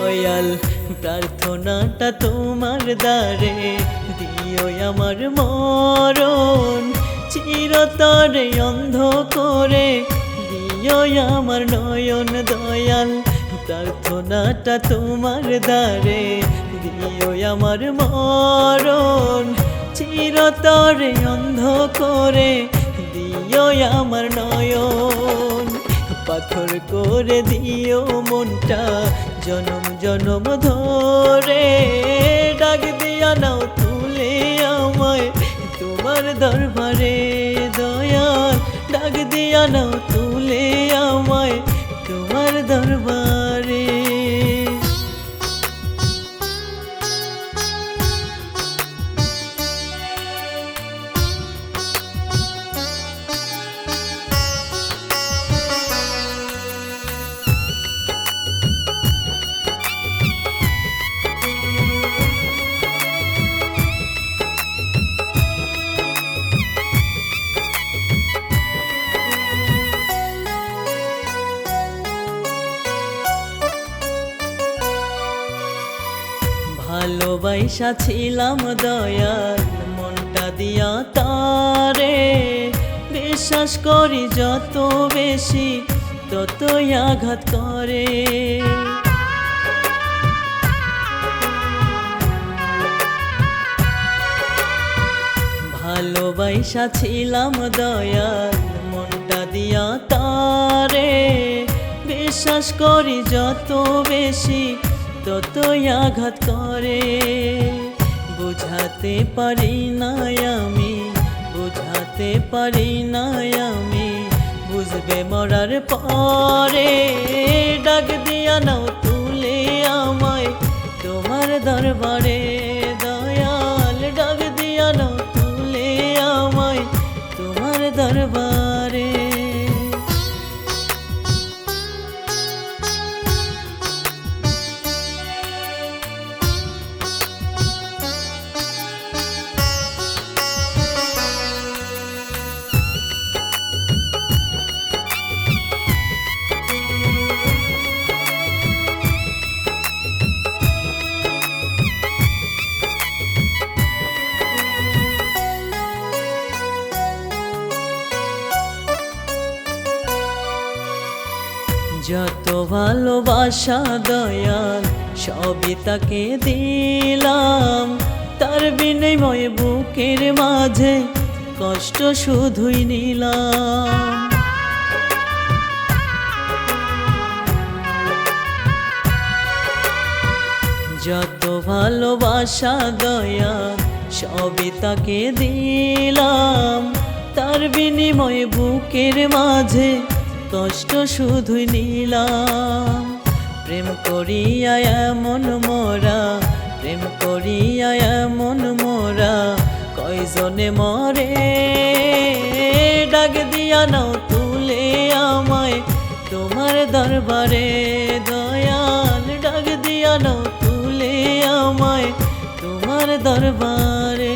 দয়াল, প্রার্থনাটা তোমার দ্বারে দিও আমার মরণ। চিরতরে অন্ধ করে দিও আমার নয়ন দয়াল, প্রার্থনাটা তোমার দ্বারে দিও আমার মরণ। চিরতরে অন্ধ করে দিও আমার নয়ন পাথর করে দিও মনটা, জনম জনম ধরে। ডাক দিয়া নাও তুলে আমায়, তোমার দরবারে দয়াল। ডাক দিয়া নাও তুলে আমায়, তোমার দরবারে ভালোবাসা ছিলাম দয়াল, মনটা দিয়া তারে বিশ্বাস করি যত বেশি, ততই আঘাত করে। ভালোবাসা ছিলাম দয়াল, মনটা দিয়া তারে বিশ্বাস করি যত বেশি ততই আঘাত করে। বুঝাতে পারি না আমি, বুঝাতে পারি না আমি, বুঝবে মরার পরে। ডাক দিয়া নাও তুলে আমায় তোমার দরবারে। যত ভালোবাসা দয়াল, সবই তাকে দিলাম। তার বিনিময়ে বুকের মাঝে কষ্ট শুধুই নিলাম। যত ভালোবাসা দয়া সবই তাকে দিলাম। তার বিনিময়ে বুকের মাঝে কষ্ট শুধুই নিলাম। প্রেম করিয়া এমন মোরা, প্রেম করিয়া এমন মোরা, কয়জনে মরে? ডাক দিয়া নাও তুলে আমায়, তোমার দরবারে দয়াল। ডাক দিয়া নাও তুলে আমায়, তোমার দরবারে